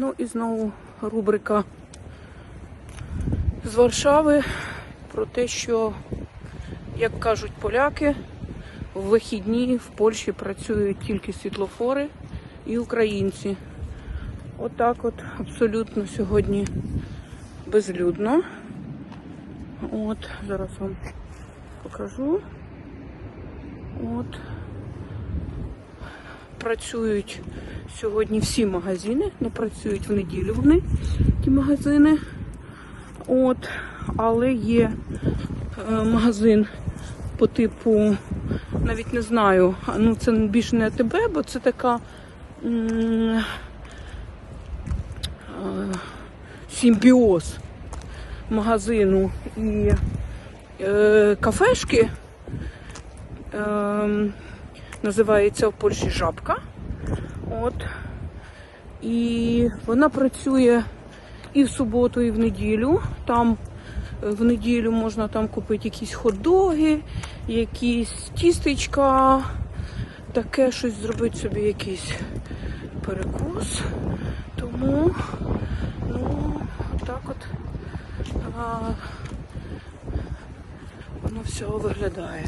Ну і знову рубрика з Варшави про те, що, як кажуть поляки, в вихідні в Польщі працюють тільки світлофори і українці. Отак от абсолютно сьогодні безлюдно. От, зараз вам покажу. От. Працюють сьогодні всі магазини, не працюють в неділю вони, ті магазини. От, але є е, магазин по типу, навіть не знаю, ну це більше не АТБ, бо це така е, симбіоз магазину і е, кафешки. Е, називається в Польщі жабка. От. І вона працює і в суботу, і в неділю. Там е, в неділю можна там купити якісь хот-доги, якісь тістечка, таке щось зробити собі якийсь перекус. Тому, ну, так от а, воно все виглядає.